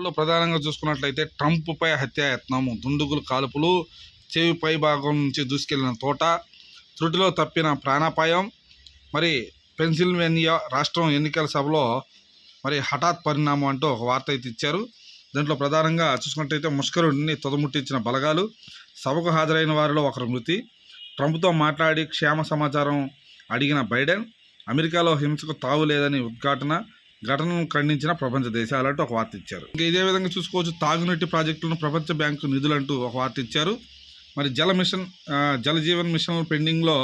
వార్తల్లో ప్రధానంగా చూసుకున్నట్లయితే ట్రంప్పై హత్యాయత్నము దుండుగులు కాల్పులు చెవి పై భాగం నుంచి దూసుకెళ్ళిన తోట త్రుటిలో తప్పిన ప్రాణాపాయం మరి పెన్సిల్వేనియా రాష్ట్రం ఎన్నికల సభలో మరి హఠాత్ పరిణామం అంటూ ఒక వార్త అయితే ఇచ్చారు. దాంట్లో ప్రధానంగా చూసుకున్నట్టయితే ముష్కరుడిని తుదముట్టించిన బలగాలు సభకు హాజరైన వారిలో ఒకరు మృతి ట్రంప్తో మాట్లాడి క్షేమ సమాచారం అడిగిన బైడెన్ అమెరికాలో హింసకు తావు లేదని ఉద్ఘాటన ఘటనను ఖండించిన ప్రపంచ దేశాలంటూ ఒక వార్త ఇచ్చారు. ఇంకా ఇదే విధంగా చూసుకోవచ్చు తాగునీటి ప్రాజెక్టులను ప్రపంచ బ్యాంకు నిధులంటూ ఒక వార్త ఇచ్చారు. మరి జల మిషన్ జలజీవన్ జల జీవన్ మిషన్ పెండింగ్లో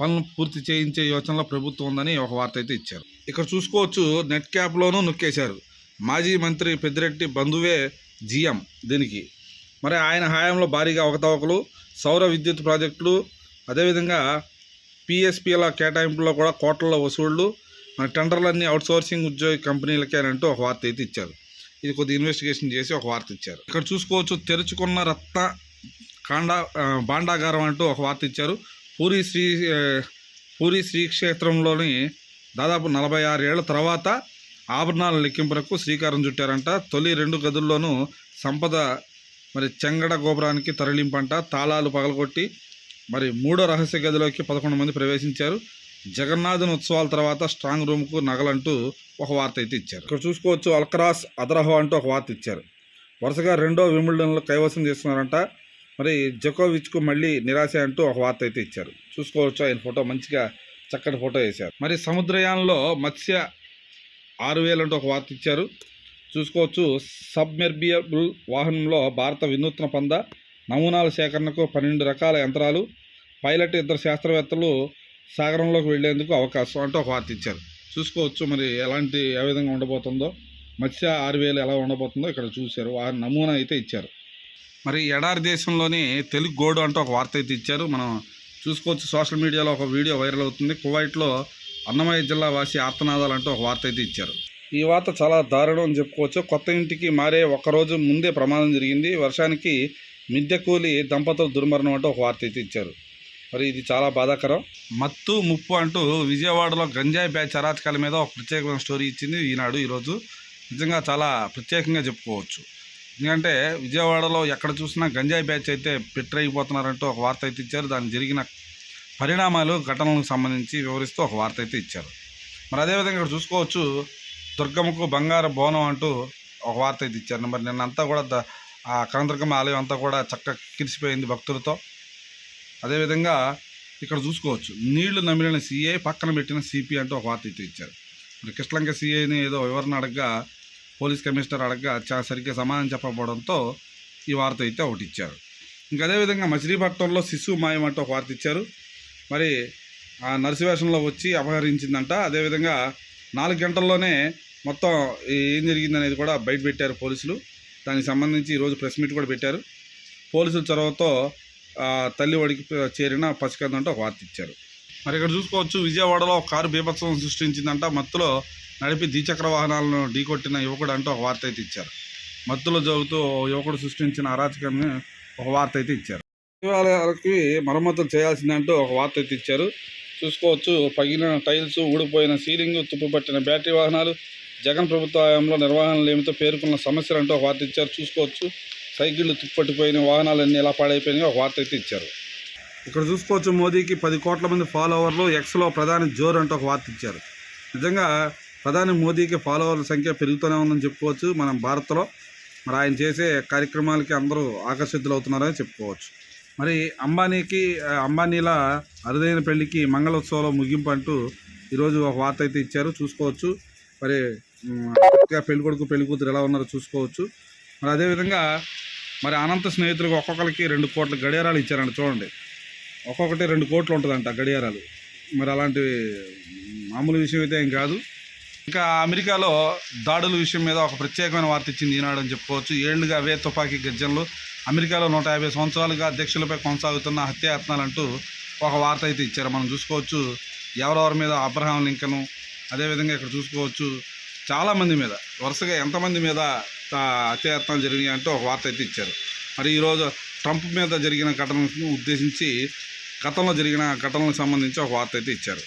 పనులు పూర్తి చేయించే యోచనలో ప్రభుత్వం ఉందని ఒక వార్త అయితే ఇచ్చారు. ఇక్కడ చూసుకోవచ్చు నెట్ క్యాప్లోనూ నొక్కేశారు. మాజీ మంత్రి పెద్దిరెడ్డి బంధువే జిఎం దీనికి. మరి ఆయన హయాంలో భారీగా అవకతవకలు సౌర విద్యుత్ ప్రాజెక్టులు అదేవిధంగా పిఎస్పీల కేటాయింపులో కూడా కోట్లలో వసూళ్ళు మన టెండర్లన్నీ అవుట్సోర్సింగ్ ఉద్యోగ కంపెనీలకే అనంటూ ఒక వార్త అయితే ఇచ్చారు. ఇది కొద్ది ఇన్వెస్టిగేషన్ చేసి ఒక వార్త ఇచ్చారు. ఇక్కడ చూసుకోవచ్చు తెరుచుకున్న రత్న కాండా బాండాగారం భాండాగారం అంటూ ఒక వార్త ఇచ్చారు. పూరి శ్రీ పూరి శ్రీ క్షేత్రంలోని దాదాపు నలభై ఆరు ఏళ్ళ తర్వాత ఆభరణాల లెక్కింపునకు శ్రీకారం చుట్టారంట. తొలి రెండు గదుల్లోనూ సంపద మరి చెంగడ గోపురానికి తరలింపంట తాళాలు పగలగొట్టి మరి మూడో రహస్య గదిలోకి పదకొండు మంది ప్రవేశించారు. జగన్నాథుని ఉత్సవాల తర్వాత స్ట్రాంగ్ రూమ్కు నగలంటూ ఒక వార్త అయితే ఇచ్చారు. ఇక్కడ చూసుకోవచ్చు అల్కరాస్ అదరహో అంటూ ఒక వార్త ఇచ్చారు. వరుసగా రెండో విమిల్డన్లో కైవసం చేస్తున్నారంట. మరి జకోవిచ్కు మళ్ళీ నిరాశ అంటూ ఒక వార్త అయితే ఇచ్చారు. చూసుకోవచ్చు ఆయన ఫోటో మంచిగా చక్కటి ఫోటో వేశారు. మరి సముద్రయానంలో మత్స్య ఆరు వేలు అంటూ ఒక వార్త ఇచ్చారు. చూసుకోవచ్చు సబ్మెర్బియబుల్ వాహనంలో భారత వినూత్న పంద నమూనాల సేకరణకు పన్నెండు రకాల యంత్రాలు పైలట్ ఇద్దరు శాస్త్రవేత్తలు సాగరంలోకి వెళ్ళేందుకు అవకాశం అంటూ ఒక వార్త ఇచ్చారు. చూసుకోవచ్చు మరి ఎలాంటి ఏ విధంగా ఉండబోతుందో. మత్స్య ఆరు వేలు ఎలా ఉండబోతుందో ఇక్కడ చూశారు. ఆ నమూనా అయితే ఇచ్చారు. మరి ఎడారి దేశంలోని తెలుగు గోడు అంటూ ఒక వార్త అయితే ఇచ్చారు. మనం చూసుకోవచ్చు సోషల్ మీడియాలో ఒక వీడియో వైరల్ అవుతుంది. కువైట్లో అన్నమయ్య జిల్లా వాసి ఆర్తనాదాలు అంటూ ఒక వార్త అయితే ఇచ్చారు. ఈ వార్త చాలా దారుణం అని చెప్పుకోవచ్చు. కొత్త ఇంటికి మారే ఒక్కరోజు ముందే ప్రమాదం జరిగింది. వర్షానికి మిద్దె కూలి దంపతులు దుర్మరణం అంటూ ఒక వార్త అయితే ఇచ్చారు. మరి ఇది చాలా బాధాకరం. మత్తు ముప్పు అంటూ విజయవాడలో గంజాయి బ్యాచ్ అరాచకాల మీద ఒక ప్రత్యేకమైన స్టోరీ ఇచ్చింది ఈనాడు ఈరోజు. నిజంగా చాలా ప్రత్యేకంగా చెప్పుకోవచ్చు. ఎందుకంటే విజయవాడలో ఎక్కడ చూసినా గంజాయి బ్యాచ్ అయితే పెట్టరైపోతున్నారంటూ ఒక వార్త అయితే ఇచ్చారు. దానికి జరిగిన పరిణామాలు ఘటనలకు సంబంధించి వివరిస్తూ ఒక వార్త అయితే ఇచ్చారు. మరి అదేవిధంగా ఇక్కడ చూసుకోవచ్చు దుర్గమ్మకు బంగారు బోనం అంటూ ఒక వార్త అయితే ఇచ్చారు. మరి నిన్నంతా కూడా ఆ కనదుర్గమ్మ ఆలయం అంతా కూడా చక్కగా కిరిసిపోయింది భక్తులతో. అదేవిధంగా ఇక్కడ చూసుకోవచ్చు. నీళ్ళు నమిలిన సీఏ పక్కన పెట్టిన సిపి అంటూ ఒక వార్త అయితే ఇచ్చారు. మరి కృష్ణలంక సీఐని ఏదో వివరణ అడగగా పోలీస్ కమిషనర్ అడగగా చాలా సరిగ్గా సమాధానం చెప్పకపోవడంతో ఈ వార్త అయితే ఒకటి ఇచ్చారు. ఇంకా అదేవిధంగా మచిలీపట్నంలో శిశువు మాయం అంటూ ఒక వార్త ఇచ్చారు. మరి ఆ నర్సివేషంలో వచ్చి అపహరించిందంట. అదేవిధంగా నాలుగు గంటల్లోనే మొత్తం ఏం జరిగింది అనేది కూడా బయట పెట్టారు పోలీసులు. దానికి సంబంధించి ఈరోజు ప్రెస్ మీట్ కూడా పెట్టారు. పోలీసుల చొరవతో తల్లి ఒడికి చేరిన పసికందంటూ ఒక వార్త ఇచ్చారు. మరి ఇక్కడ చూసుకోవచ్చు విజయవాడలో ఒక కారు బీభత్సం సృష్టించిందంట. మత్తులో నడిపి ద్విచక్ర వాహనాలను ఢీకొట్టిన యువకుడు అంటూ ఒక వార్త అయితే ఇచ్చారు. మత్తులో జరుగుతూ యువకుడు సృష్టించిన అరాచకాన్ని ఒక వార్త అయితే ఇచ్చారు. దేవాలయాలకి మరమ్మతులు చేయాల్సిందంటూ ఒక వార్త అయితే ఇచ్చారు. చూసుకోవచ్చు పగిలిన టైల్స్ ఊడిపోయిన సీలింగ్ తుప్పుపట్టిన బ్యాటరీ వాహనాలు జగన్ ప్రభుత్వ హయాంలో నిర్వహణ లేమితో పేర్కొన్న సమస్యలు అంటూ ఒక వార్త ఇచ్చారు. చూసుకోవచ్చు సైకిళ్ళు తుప్పట్టిపోయిన వాహనాలన్నీ ఎలా పాడైపోయినాయో ఒక వార్త అయితే ఇచ్చారు. ఇక్కడ చూసుకోవచ్చు మోదీకి పది కోట్ల మంది ఫాలోవర్లు ఎక్స్లో ప్రధాని జోర్ అంటూ ఒక వార్త ఇచ్చారు. నిజంగా ప్రధాని మోదీకి ఫాలోవర్ల సంఖ్య పెరుగుతూనే ఉందని చెప్పుకోవచ్చు మనం భారత్లో. మరి ఆయన చేసే కార్యక్రమాలకి అందరూ ఆకర్షితులు అవుతున్నారని చెప్పుకోవచ్చు. మరి అంబానీకి అంబానీల అరుదైన పెళ్ళికి మంగళోత్సవంలో ముగింపు అంటూ ఈరోజు ఒక వార్త అయితే ఇచ్చారు. చూసుకోవచ్చు. మరి పెళ్ళికొడుకు చక్కగా పెళ్ళి కొడుకు పెళ్ళి కూతురు ఎలా ఉన్నారో చూసుకోవచ్చు. మరి అదేవిధంగా మరి అనంత స్నేహితులకు ఒక్కొక్కరికి రెండు కోట్ల గడియారాలు ఇచ్చారంట చూడండి. ఒక్కొక్కటి రెండు కోట్లు ఉంటుందంట గడియారాలు. మరి అలాంటి మామూలు విషయం అయితే ఏం కాదు. ఇంకా అమెరికాలో దాడుల విషయం మీద ఒక ప్రత్యేకమైన వార్త ఇచ్చింది ఈనాడు అని చెప్పుకోవచ్చు. ఏళ్ళుగా అవే తుపాకీ గర్జనలు. అమెరికాలో నూట యాభై సంవత్సరాలుగా అధ్యక్షులపై కొనసాగుతున్న హత్యాయత్నాలంటూ ఒక వార్త అయితే ఇచ్చారు. మనం చూసుకోవచ్చు ఎవరెవరి మీద అబ్రహాం లింకను అదేవిధంగా ఇక్కడ చూసుకోవచ్చు చాలామంది మీద వరుసగా ఎంతమంది మీద ఆ, జరిగినాయి అంటూ ఒక వార్త అయితే ఇచ్చారు. మరి ఈరోజు ట్రంప్ మీద జరిగిన ఘటనను ఉద్దేశించి గతంలో జరిగిన ఘటనలకు సంబంధించి ఒక వార్త అయితే ఇచ్చారు.